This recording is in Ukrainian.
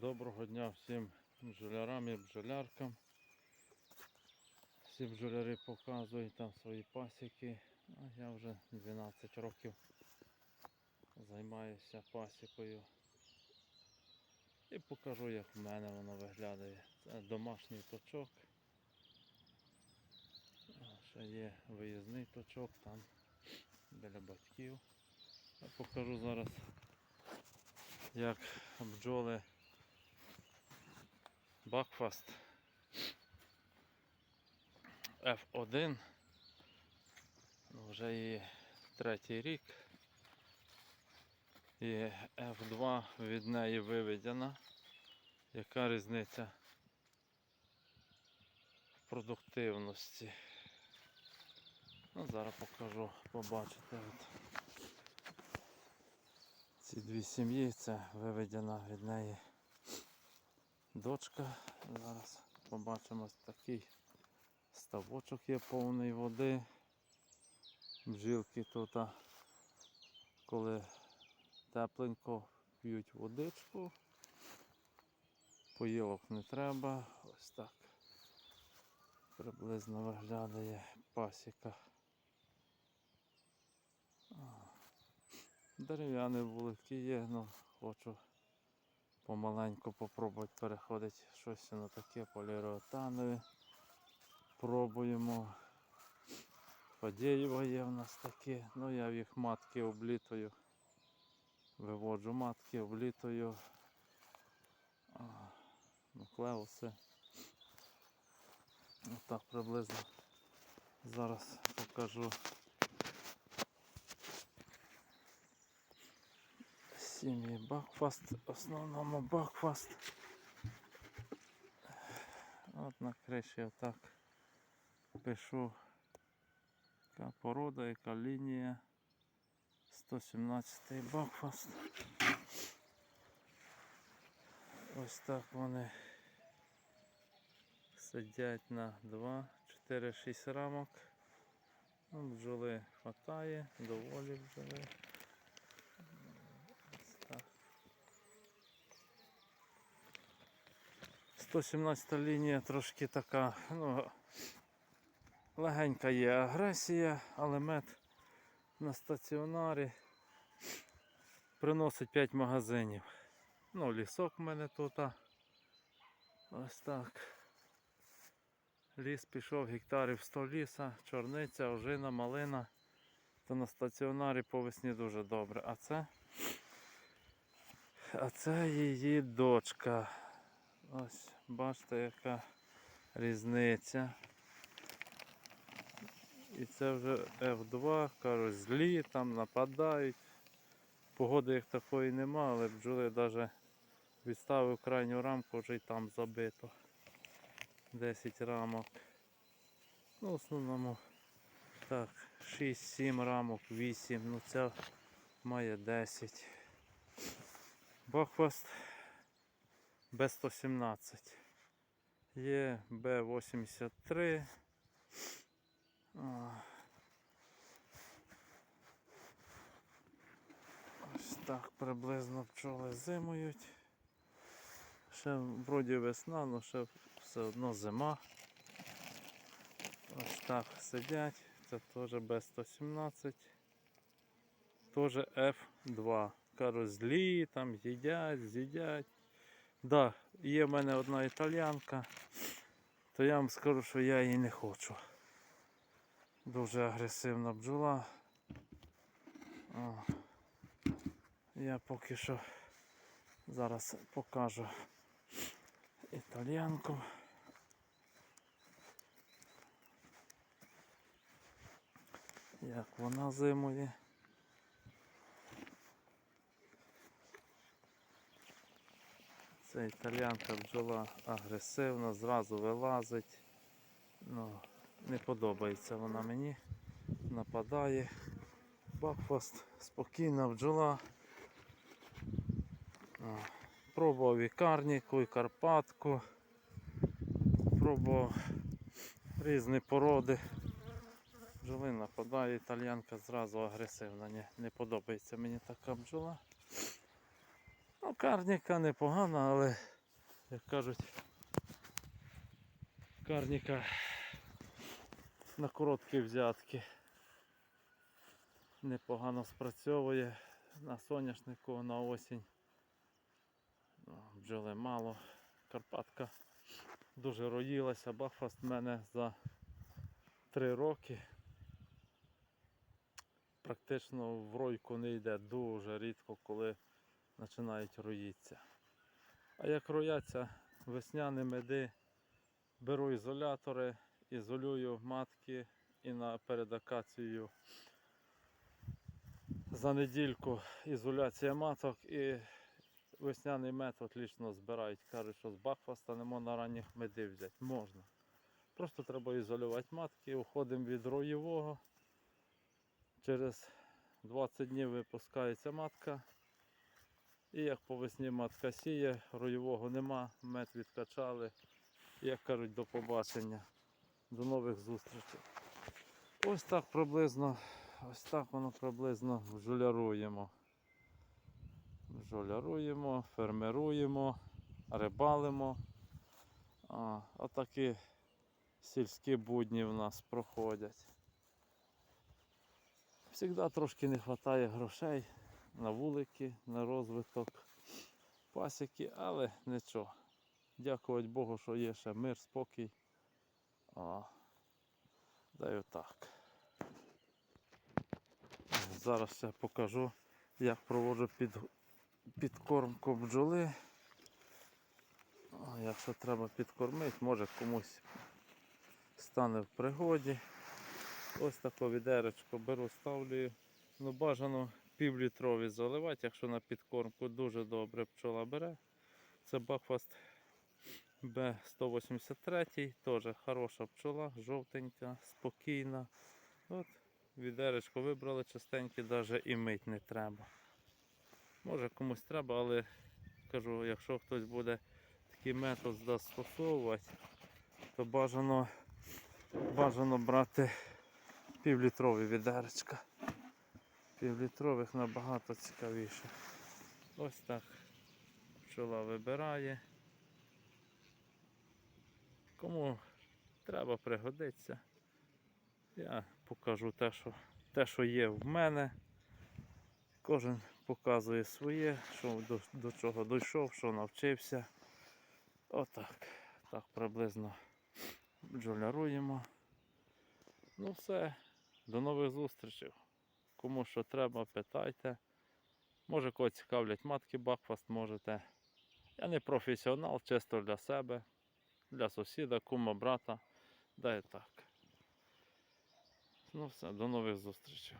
Доброго дня всім бджолярам і бджоляркам. Всі бджоляри показують там свої пасіки. А я вже 12 років займаюся пасікою. І покажу, як в мене воно виглядає. Це домашній точок. Ще є виїзний точок там біля батьків. Я покажу зараз, як бджоли Бакфаст F1. Ну, Вже і третій рік. І F2 від неї виведена. Яка різниця в продуктивності? Ну, зараз покажу, побачите. От. Ці дві сім'ї, це виведена від неї дочка. Зараз побачимо такий ставочок є повний води. Бджілки тут, коли тепленько п'ють водичку. Поїлок не треба. Ось так. Приблизно виглядає пасіка. Дерев'яні вулики є, ну хочу помаленьку попробувати переходити щось на таке поліуретанове. Пробуємо. Фадєєва є в нас таке. Ну я в їх матки облітою. Виводжу матки, облітою. А, Нуклеуси. Отак приблизно. Зараз покажу. Сім'ї Бакфаст, в основному Бакфаст. От на криші отак пишу, яка порода, яка лінія. 117-й Бакфаст. Ось так вони сидять на 2, 4, 6 рамок. Ну, бджоли хватає, доволі бджоли. Ось так. 117 лінія трошки така, ну, легенька є агресія, але мед на стаціонарі приносить 5 магазинів. Ну, лісок в мене тут. Ось так. Ліс пішов гектарів 100 ліса, чорниця, ожина, малина. То на стаціонарі по весні дуже добре. А це а це її дочка. Ось, бачите, яка різниця. І це вже F2, кажуть, злі, там нападають. Погоди як такої нема, але бджоли навіть відставив крайню рамку, вже й там забито. 10 рамок. Ну, в основному так, 6-7 рамок, 8, ну ця має 10. Бахваст Б117. Є Б83. Ось так приблизно пчоли зимують. Ще вроді весна, але ще все одно зима. Ось так сидять. Це теж Б117. Теж F2. Кажуть, злі, там їдять, з'їдять. Да, є в мене одна італіянка, то я вам скажу, що я її не хочу. Дуже агресивна бджола. О. Я поки що зараз покажу італіянку. Як вона зимує. Це італіянка бджола агресивна, зразу вилазить. Ну, не подобається вона мені. Нападає. Бакфаст, спокійна бджола. Пробував і карніку, і карпатку. Пробував різні породи. Бджоли нападає, італіянка зразу агресивна. Не, не подобається мені така бджола. Ну, карніка непогана, але як кажуть, карніка на короткі взятки. Непогано спрацьовує на соняшнику на осінь. Ну, Бджоли мало. Карпатка дуже роїлася. Бахфаст в мене за три роки. Практично в ройку не йде дуже рідко, коли починають роїтися. А як рояться весняні меди, беру ізолятори, ізолюю матки і на перед акацією за недільку ізоляція маток і весняний мед отлично збирають. Кажуть, що з бакфаста не можна ранніх медів взяти. Можна. Просто треба ізолювати матки, уходимо від роєвого. Через 20 днів випускається матка. І як по весні матка сіє, роєвого нема, мед відкачали. Як кажуть, до побачення. До нових зустрічей. Ось так приблизно, ось так воно приблизно бджоляруємо. Бджоляруємо, фермеруємо, рибалимо. Отакі сільські будні в нас проходять. Всегда трошки не вистачає грошей на вулики, на розвиток пасіки, але нічого. Дякувати Богу, що є ще мир, спокій. А, да й отак. Зараз ще покажу, як проводжу під, підкормку бджоли. Якщо треба підкормити, може комусь стане в пригоді. Ось таке відеречко беру, ставлю. Ну, бажано півлітрові заливати, якщо на підкормку дуже добре пчола бере. Це Бакфаст Б183, теж хороша пчола, жовтенька, спокійна. От відеречко вибрали частеньке, навіть і мить не треба. Може комусь треба, але кажу, якщо хтось буде такий метод застосовувати, то бажано, бажано брати півлітрові відеречка. Півлітрових набагато цікавіше. Ось так пчола вибирає. Кому треба пригодиться. Я покажу те, що, те, що є в мене. Кожен показує своє, що до, до чого дійшов, що навчився. Отак. Так приблизно бджоляруємо. Ну все, до нових зустрічей. Кому що треба, питайте. Може кого цікавлять матки Бакфаст, можете. Я не професіонал, чисто для себе, для сусіда, кума, брата. Да і так. Ну все, до нових зустрічей.